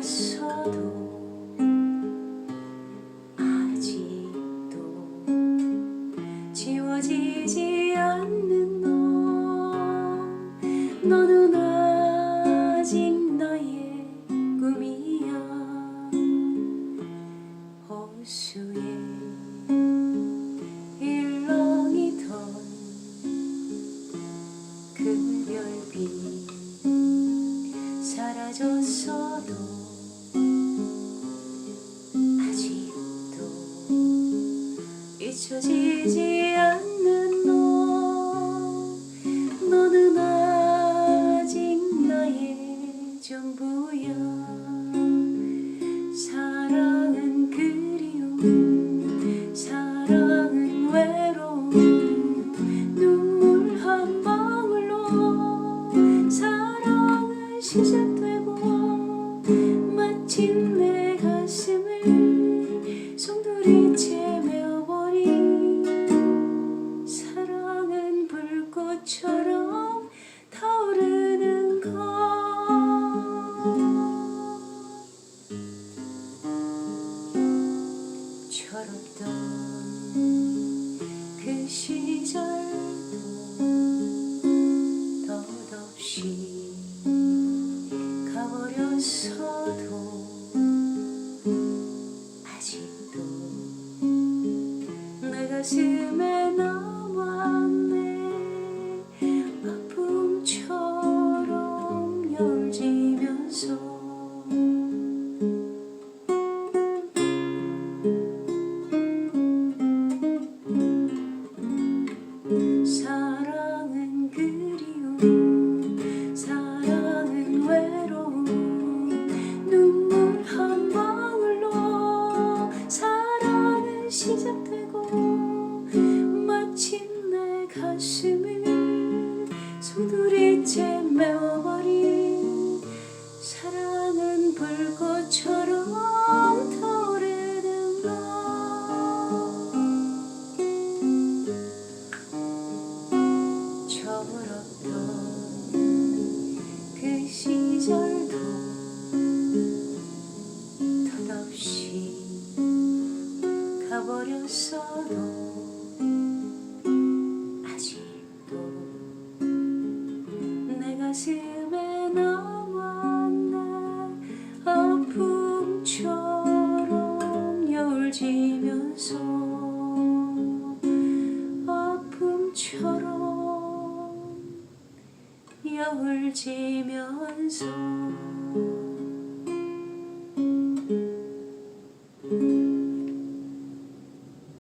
멀었어도 아직도 지워지지 않는 너. 너는 아직 너의 꿈이야. 호수에 일렁이던 그 별빛 사라졌어도 是寂静。 그 시절도 덧없이 가버렸어도 아직도 내 가슴 사랑은 그리움 사랑은 외로움. 눈물 한 방울로 사랑은 시작되고 마침 내 가슴 가버렸어도 아직도 내 가슴에 남았네. 아픔처럼 열지면서 아픔처럼 여울 지면서